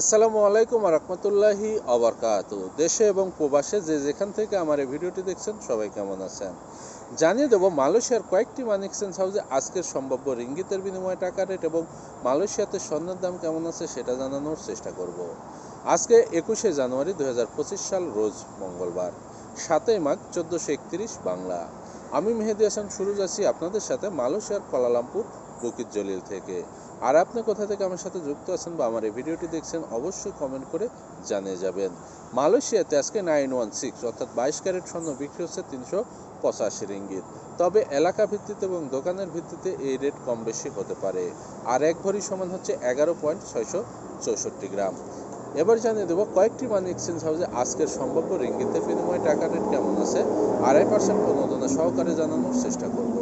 আসসালামু আলাইকুম রহমতুল্লাহি অবরকাত দেশে এবং প্রবাসে যে যেখান থেকে আমার এই ভিডিওটি দেখছেন, সবাই কেমন আছেন? জানিয়ে দেবো, মালয়েশিয়ার কয়েকটি মানি এক্সচেঞ্জ হাউসে আজকের সম্ভাব্য রিঙ্গিতের বিনিময়ে টাকা রেট এবং মালয়েশিয়াতে স্বর্ণের দাম কেমন আছে সেটা জানানোর চেষ্টা করব। আজকে একুশে জানুয়ারি দু হাজার পঁচিশ সাল, রোজ মঙ্গলবার, সাতই মাঘ চোদ্দোশো একত্রিশ বাংলা। আমি মেহেদি হাসান সুরুজ আছি আপনাদের সাথে মালয়েশিয়ার কলালামপুর বুকিত জলিল থেকে। আর আপনি কোথা থেকে আমার সাথে যুক্ত আছেন বা আমার এই ভিডিওটি দেখছেন, অবশ্যই কমেন্ট করে জানিয়ে যাবেন। মালয়েশিয়াতে আজকে নাইন ওয়ান সিক্স অর্থাৎ বাইশ ক্যারেট স্বর্ণ বিক্রি হচ্ছে তিনশো পঁচাশি রিঙ্গিত। তবে এলাকা ভিত্তিতে এবং দোকানের ভিত্তিতে এই রেট কম বেশি হতে পারে। আর এক ভরি সমান হচ্ছে এগারো পয়েন্ট ছয়শো চৌষট্টি গ্রাম। এবার জানিয়ে দেবো কয়েকটি মানি এক্সচেঞ্জ হাউসে আজকের সম্ভাব্য রিঙ্গিতের বিনিময়ে টাকা রেট কেমন আছে। আড়াই পার্সেন্ট প্রণোদনা সহকারে জানানোর চেষ্টা করব।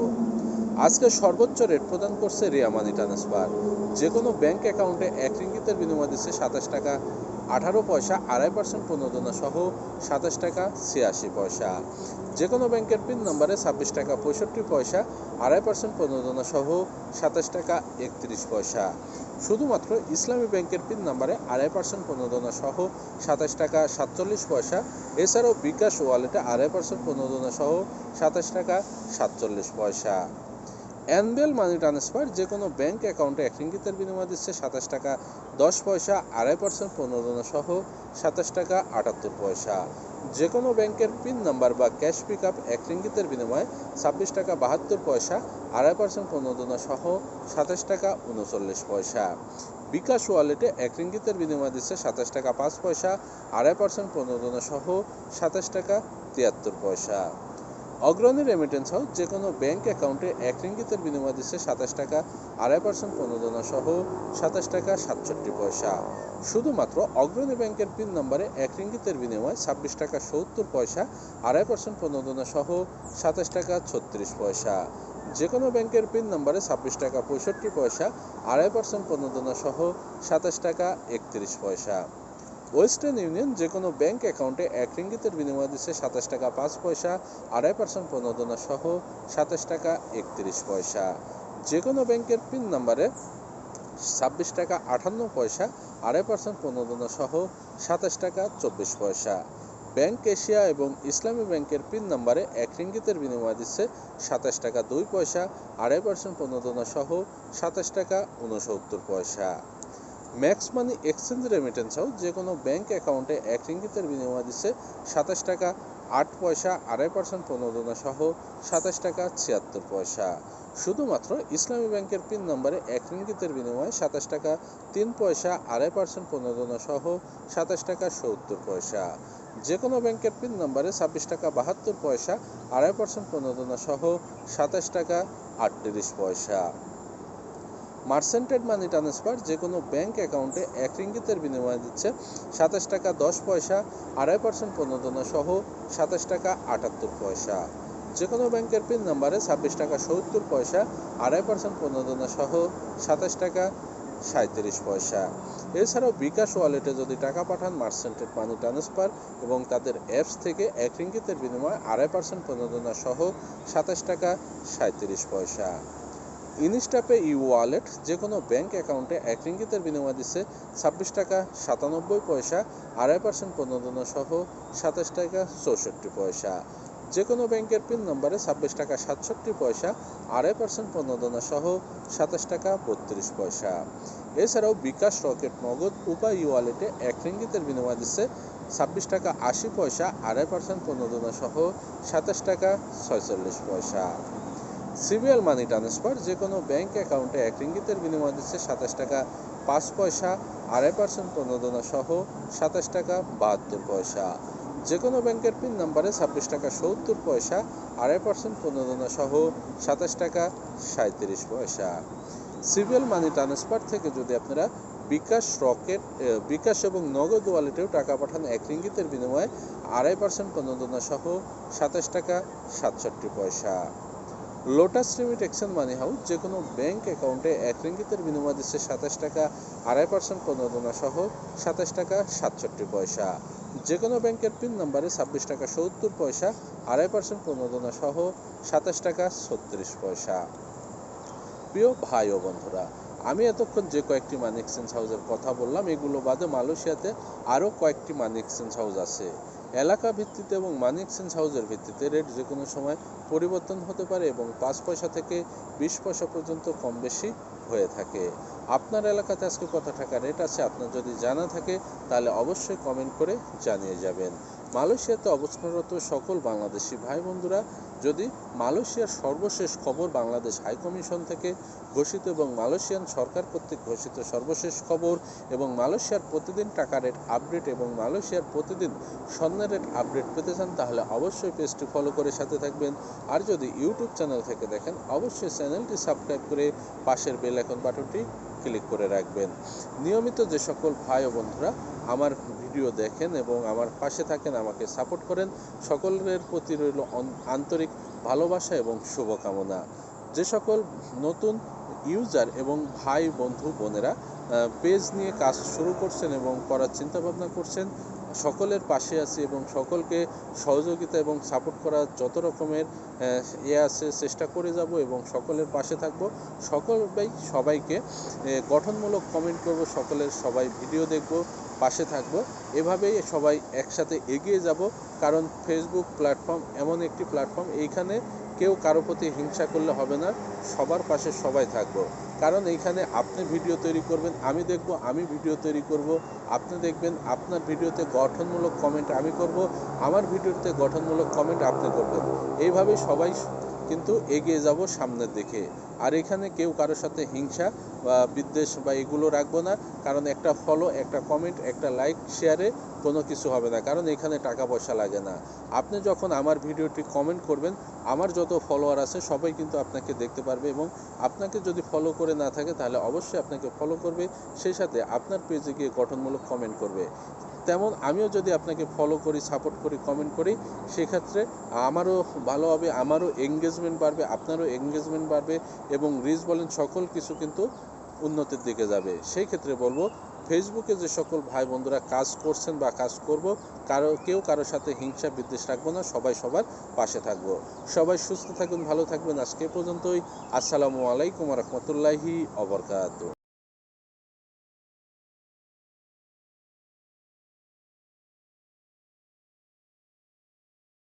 আজকে সর্বোচ্চ রেট প্রদান করছে রিয়া মানি ট্রান্সফার যে কোনো ব্যাংক অ্যাকাউন্টে এক রিঙ্গিতের বিনিময় দিচ্ছে সাতাশ টাকা, আঠারো পয়সা, আড়াই পার্সেন্ট প্রণোদনা সহ সাতাশ টাকা, ছিয়াশি পয়সা। যে কোনো ব্যাংকের পিন নম্বরে ছাব্বিশ টাকা, পঁয়ষট্টি পয়সা, আড়াই পার্সেন্ট প্রণোদনা সহ সাতাশ টাকা, একত্রিশ পয়সা। শুধুমাত্র ইসলামী ব্যাংকের পিন নম্বরে আড়াই পার্সেন্ট প্রণোদনা সহ সাতাশ টাকা, সাতচল্লিশ পয়সা। এছাড়াও বিকাশ ওয়ালেটে আড়াই পার্সেন্ট প্রণোদনা সহ সাতাশ টাকা, সাতচল্লিশ পয়সা। অ্যানবেল মানি ট্রান্সফার যে কোনো ব্যাংক অ্যাকাউন্টে এক রিঙ্গিতের বিনিময় দিচ্ছে সাতাশ টাকা, দশ পয়সা, আড়াই পার্সেন্ট প্রণোদনা সহ সাতাশ টাকা আটাত্তর পয়সা। যে কোনো ব্যাংকের পিন নাম্বার বা ক্যাশ পিক আপ এক রিঙ্গিতের বিনিময়ে ছাব্বিশ টাকা বাহাত্তর পয়সা, আড়াই পার্সেন্ট প্রণোদনা সহ সাতাশ টাকা উনচল্লিশ পয়সা। বিকাশ ওয়ালেটে এক রিঙ্গিতের বিনিময় দিচ্ছে সাতাশ টাকা পাঁচ পয়সা, আড়াই পার্সেন্ট প্রণোদনা সহ সাতাশ টাকা তিয়াত্তর পয়সা। অগ্রণী রেমিটেন্স হাউস যে কোনো ব্যাংক অ্যাকাউন্টে এক রিঙ্গিতের বিনিময় দিচ্ছে সাতাশ টাকা, আড়াই পার্সেন্ট প্রণোদনা সহ সাতাশ টাকা সাতষট্টি পয়সা। শুধুমাত্র অগ্রণী ব্যাংকের পিন নম্বরে এক রিঙ্গিতের বিনিময় ছাব্বিশ টাকা সত্তর পয়সা, আড়াই পার্সেন্ট প্রণোদনা সহ সাতাশ টাকা ছত্রিশ পয়সা। যে কোনো ব্যাংকের পিন নম্বরে ছাব্বিশ টাকা পঁয়ষট্টি পয়সা, আড়াই পার্সেন্ট প্রণোদনা সহ সাতাশ টাকা একত্রিশ পয়সা। ওয়েস্টার্ন ইউনিয়ন যে কোনো ব্যাংক অ্যাকাউন্টে এক রিঙ্গিতের বিনিময় দিচ্ছে সাতাশ টাকা পাঁচ পয়সা, আড়াই পার্সেন্ট প্রণোদনা সহ সাতাশ টাকা একত্রিশ পয়সা। যে কোনো ব্যাংকের পিন নাম্বারে ছাব্বিশ টাকা আটান্ন পয়সা, আড়াই পার্সেন্ট প্রণোদনা সহ সাতাশ টাকা চব্বিশ পয়সা। ব্যাংক এশিয়া এবং ইসলামী ব্যাংকের পিন নাম্বারে এক রিঙ্গিতের বিনিময় দিচ্ছে সাতাশ টাকা দুই পয়সা, আড়াই পার্সেন্ট প্রণোদনা সহ সাতাশ টাকা উনসত্তর পয়সা। Max money exchange remittance house যে কোনো ব্যাংক অ্যাকাউন্টে এক রিঙ্গিতের বিনিময় দিচ্ছে সাতাশ টাকা, আট পয়সা, আড়াই পার্সেন্ট প্রণোদনা সহ সাতাশ টাকা, ছিয়াত্তর পয়সা। শুধুমাত্র ইসলামী ব্যাংকের পিন নম্বরে এক রিঙ্গিতের বিনিময়ে সাতাশ টাকা, তিন পয়সা, আড়াই পার্সেন্ট প্রণোদনা সহ সাতাশ টাকা, সত্তর পয়সা। যে কোনো ব্যাংকের পিন নম্বরে ছাব্বিশ টাকা, বাহাত্তর পয়সা, আড়াই পার্সেন্ট প্রণোদনা সহ সাতাশ টাকা, আটত্রিশ পয়সা। মার্সেন্টেড মানি ট্রান্সফার যে কোনো ব্যাংক অ্যাকাউন্টে এক রিঙ্গিতের বিনিময় দিচ্ছে সাতাশ টাকা দশ পয়সা, আড়াই পার্সেন্ট প্রণোদনা সহ সাতাশ টাকা আটাত্তর পয়সা। যে কোনো ব্যাংকের পিন নাম্বারে ছাব্বিশ টাকা সত্তর পয়সা, আড়াই পার্সেন্ট প্রণোদনা সহ সাতাশ টাকা সাঁত্রিশ পয়সা। এছাড়াও বিকাশ ওয়ালেটে যদি টাকা পাঠান মার্সেন্টেড মানি ট্রান্সফার এবং তাদের অ্যাপস থেকে এক রিঙ্গিতের বিনিময়ে আড়াই পার্সেন্ট প্রণোদনা সহ সাতাশ টাকা সাঁত্রিশ পয়সা। ইনস্টাপে ই ওয়ালেট যে কোনো ব্যাংক অ্যাকাউন্টে এক রিঙ্গিতের বিনিময় দিচ্ছে ছাব্বিশ টাকা সাতানব্বই পয়সা, আড়াই পার্সেন্ট প্রণোদনা সহ সাতাশ টাকা চৌষট্টি পয়সা। যে কোনো ব্যাংকের পিন নম্বরে ছাব্বিশ টাকা সাতষট্টি পয়সা, আড়াই পার্সেন্ট প্রণোদনা সহ সাতাশ টাকা বত্রিশ পয়সা। এছাড়াও বিকাশ রকেট নগদ উপায় ই ওয়ালেটে এক রিঙ্গিতের বিনিময় দিচ্ছে ছাব্বিশ টাকা আশি পয়সা, আড়াই পার্সেন্ট প্রণোদনা সহ সাতাশ টাকা ছয়চল্লিশ পয়সা। সিবিএল মানি ট্রান্সফার যে কোনো ব্যাংক অ্যাকাউন্টে এক রিঙ্গিতের বিনিময় দিচ্ছে সাতাশ টাকা, পাঁচ পয়সা, আড়াই পার্সেন্ট প্রণোদনা সহ সাতাশ টাকা, বাহাত্তর পয়সা। যে কোনো ব্যাংকের পিন নাম্বারে ছাব্বিশ টাকা, সত্তর পয়সা, আড়াই পার্সেন্ট প্রণোদনা সহ সাতাশ টাকা সাঁত্রিশ পয়সা। সিবিএল মানি ট্রান্সফার থেকে যদি আপনারা বিকাশ রকেট বিকাশ এবং নগদ ওয়ালেটেও টাকা পাঠান এক রিঙ্গিতের বিনিময়ে, আড়াই পার্সেন্ট প্রণোদনা সহ সাতাশ টাকা, সাতষট্টি পয়সা। লোটাস রিমিট মানি হাউস যে কোনো ব্যাংক অ্যাকাউন্টে এক রিঙ্গিতের বিনিময় দিচ্ছে সাতাশ টাকা, আড়াই পার্সেন্ট প্রণোদনা সহ সাতাশ টাকা, সাতষট্টি পয়সা। যে কোনো ব্যাংকের পিন নাম্বারে ছাব্বিশ টাকা, সত্তর পয়সা, আড়াই পার্সেন্ট প্রণোদনা সহ সাতাশ টাকা, ছত্রিশ পয়সা। প্রিয় ভাই ও বন্ধুরা, আমি এতক্ষণ যে কয়েকটি মানি এক্সচেঞ্জ হাউসের কথা বললাম, এগুলো বাদে মালয়েশিয়াতে আরও কয়েকটি মানি এক্সচেঞ্জ হাউস আছে। এলাকা ভিত্তিতে এবং মানি এক্সচেঞ্জ হাউসের ভিত্তিতে রেট যে কোনো সময় পরিবর্তন হতে পারে এবং পাঁচ পয়সা থেকে বিশ পয়সা পর্যন্ত কম বেশি হয়ে থাকে। আপনার এলাকাতে আজকে কত টাকা রেট আছে আপনার যদি জানা থাকে, তাহলে অবশ্যই কমেন্ট করে জানিয়ে যাবেন। মালয়েশিয়াতে অবস্থানরত সকল বাংলাদেশি ভাই বন্ধুরা যদি মালয়েশিয়ার সর্বশেষ খবর বাংলাদেশ হাই কমিশন থেকে ঘোষিত এবং মালয়েশিয়ান সরকার কর্তৃক ঘোষিত সর্বশেষ খবর এবং মালয়েশিয়ার প্রতিদিন টাকা রেট আপডেট এবং মালয়েশিয়ার প্রতিদিন স্বর্ণের রেট আপডেট পেতে চান, তাহলে অবশ্যই পেজটি ফলো করে সাথে থাকবেন। আর যদি ইউটিউব চ্যানেল থেকে দেখেন, অবশ্যই চ্যানেলটি সাবস্ক্রাইব করে পাশের বেল আইকন বাটনটি ক্লিক করে রাখবেন। নিয়মিত যে সকল ভাই ও বন্ধুরা আমার ভিডিও দেখেন এবং আমার পাশে থাকেন, আমাকে সাপোর্ট করেন। সকলের প্রতি রইল আন্তরিক ভালোবাসা এবং শুভকামনা। যে সকল নতুন ইউজার এবং ভাই বন্ধু বোনেরা পেজ নিয়ে কাজ শুরু করছেন এবং করার চিন্তা ভাবনা করছেন সকলের পাশে আছি এবং সকলকে সহযোগিতা এবং সাপোর্ট করার যত রকমের ইয়ে আছে চেষ্টা করে যাব এবং সকলের পাশে থাকব। সকল ভাই, সবাইকে গঠনমূলক কমেন্ট করব, সকলের সবাই ভিডিও দেখব, পাশে থাকব। এভাবেই সবাই একসাথে এগিয়ে যাব, কারণ ফেসবুক প্ল্যাটফর্ম এমন একটি প্ল্যাটফর্ম এইখানে কেউ কারও প্রতি হিংসা করলে হবে না, সবার পাশে সবাই থাকব। কারণ এইখানে আপনি ভিডিও তৈরি করবেন, আমি দেখব, আমি ভিডিও তৈরি করব। আপনি দেখবেন আপনার ভিডিওতে গঠনমূলক কমেন্ট আমি করব, আমার ভিডিওতে গঠনমূলক কমেন্ট আপনি করবেন। এইভাবেই সবাই কিন্তু এগিয়ে যাব সামনের দিকে। আর এখানে কেউ কারোর সাথে হিংসা বা বিদ্বেষ বা এগুলো রাখব না, কারণ একটা ফলো একটা কমেন্ট একটা লাইক শেয়ারে কোনো কিছু হবে না, কারণ এখানে টাকা পয়সা লাগে না। আপনি যখন আমার ভিডিওটি কমেন্ট করবেন, আমার যত ফলোয়ার আছে সবাই কিন্তু আপনাকে দেখতে পারবে এবং আপনাকে যদি ফলো করে না থাকে তাহলে অবশ্যই আপনাকে ফলো করবে, সেই সাথে আপনার পেজে গিয়ে গঠনমূলক কমেন্ট করবে। তেমন আমিও যদি আপনাকে ফলো করি সাপোর্ট করি কমেন্ট করি, সেক্ষেত্রে আমারও ভালো হবে, আমারও এঙ্গেজমেন্ট বাড়বে, আপনারও এঙ্গেজমেন্ট বাড়বে এবং রিচ বলেন সকল কিছু কিন্তু উন্নতির দিকে যাবে। সেই ক্ষেত্রে বলব ফেসবুকে যে সকল ভাই বন্ধুরা কাজ করছেন বা কাজ করব, কারও, কেউ কারোর সাথে হিংসা, বিদ্বেষ রাখব না, সবাই সবার পাশে থাকব। সবাই সুস্থ থাকবেন ভালো থাকবেন। আজকে পর্যন্তই। আসসালামু আলাইকুম রহমতুল্লাহি অবরকাত